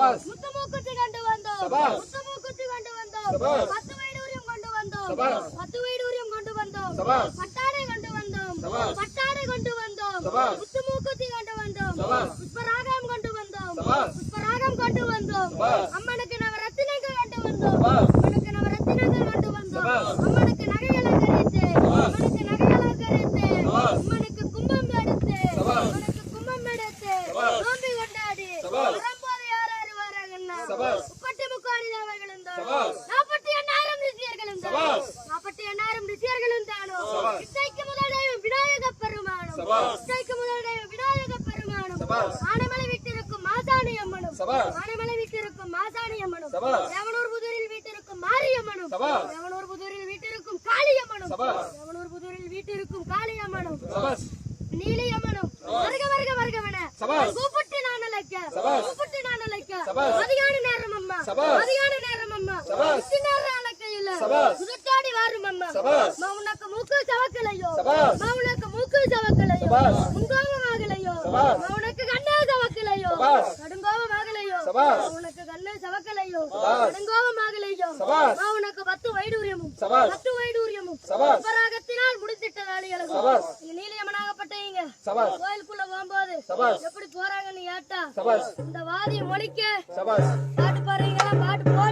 முத்துமூக்குத்தி கொண்டு வந்தோம். முத்துமூக்குத்தி கொண்டு வந்தோம். பத்து வைடூரியம் கொண்டு வந்தோம். பத்து வைடூரியம் கொண்டு வந்தோம். பட்டாடை கொண்டு வந்தோம். பட்டாடை கொண்டு வந்தோம். முத்துமூக்குத்தி கொண்டு வந்தோம். புஷ்பராகம் கொண்டு வந்தோம். புஷ்பராகம் கொண்டு வந்தோம். அம்மனுக்கு நவரத்தினங்கள் கொண்டு வந்தோம் சபாஸ். அம்மனுக்கு நவரத்தினங்கள் கொண்டு வந்தோம் சபாஸ். அம்மனுக்கு நகை அலங்கரித்து சபாஸ். அம்மனுக்கு நகை அலங்கரித்து சபாஸ். அம்மனுக்கு கும்பம் எடுத்து சபாஸ். அம்மனுக்கு கும்பம் எடுத்து சபாஸ். நோம்பி கொண்டாடி சபாஸ். வரும்போது யார் யார் வராங்கன்னா சபாஸ். முப்பத்தி சபாஸ். நாற்பத்தி எண்ணாயிரம் ரிஷியர்களும். நாற்பத்தி எண்ணாயிரம் ரிஷியர்களும் சபாஸ். இசைக்கு முதல் தெய்வம் விநாயக பெருமானும். இசைக்கு முதல் தெய்வம் விநாயக பெருமானும் சபாஸ். ஆனைமலை வீட்டிற்கும் மாசாணி அம்மனும் சபாஸ். ஆனைமலை வீட்டிற்கும் மாசாணி அம்மனும் சபாஸ். தேவனூர் புதூரில் வீட்டிற்கும் மாரியம்மனும். தேவனூர் புதூரில் வீட்டிற்கும் காளியம்மனும். தேவனூர் புதூரில் வீட்டிற்கும் காளியம்மனும். நீலியம்மனும் வருக வருக வருகவன. கூப்பிட்டு நான் அழைக்க. கூப்பிட்டு நான் அழைக்க. சபாஸ். மதியான நேரம் அம்மா சபாஸ். உச்சி நேரம் சபாஸ். வாரும் அம்மா சபாஸ். உனக்கு மூக்கு சவக்கலையோ சபாஸ். உனக்கு மூக்கு சவக்கலையோ சபாஸ். முன்கோபமாகலையோ சபாஸ். மா உனக்கு கண்ணே சவக்கலையோ சபாஸ். சபாஸ். மா உனக்கு கண்ணே சவக்கலையோ சபாஸ். கடுங்கோபமாகலையோ சபாஸ். மா உனக்கு பத்து வைடூரியமும் சபாஸ். பத்து வைடூரியமும் சபாஸ். உபராகத்தினால் முடித்திட்ட வேலைகளும் சபாஸ். சபாஸ். கோயிலுக்குள்ள போகும்போது சபாஸ். எப்படி போறாங்கன்னு ஏட்டா சபாஸ். இந்த வாதியை மொழிக்க சபாஸ். பாட்டு பாடுறீங்களா பாட்டு போட்டு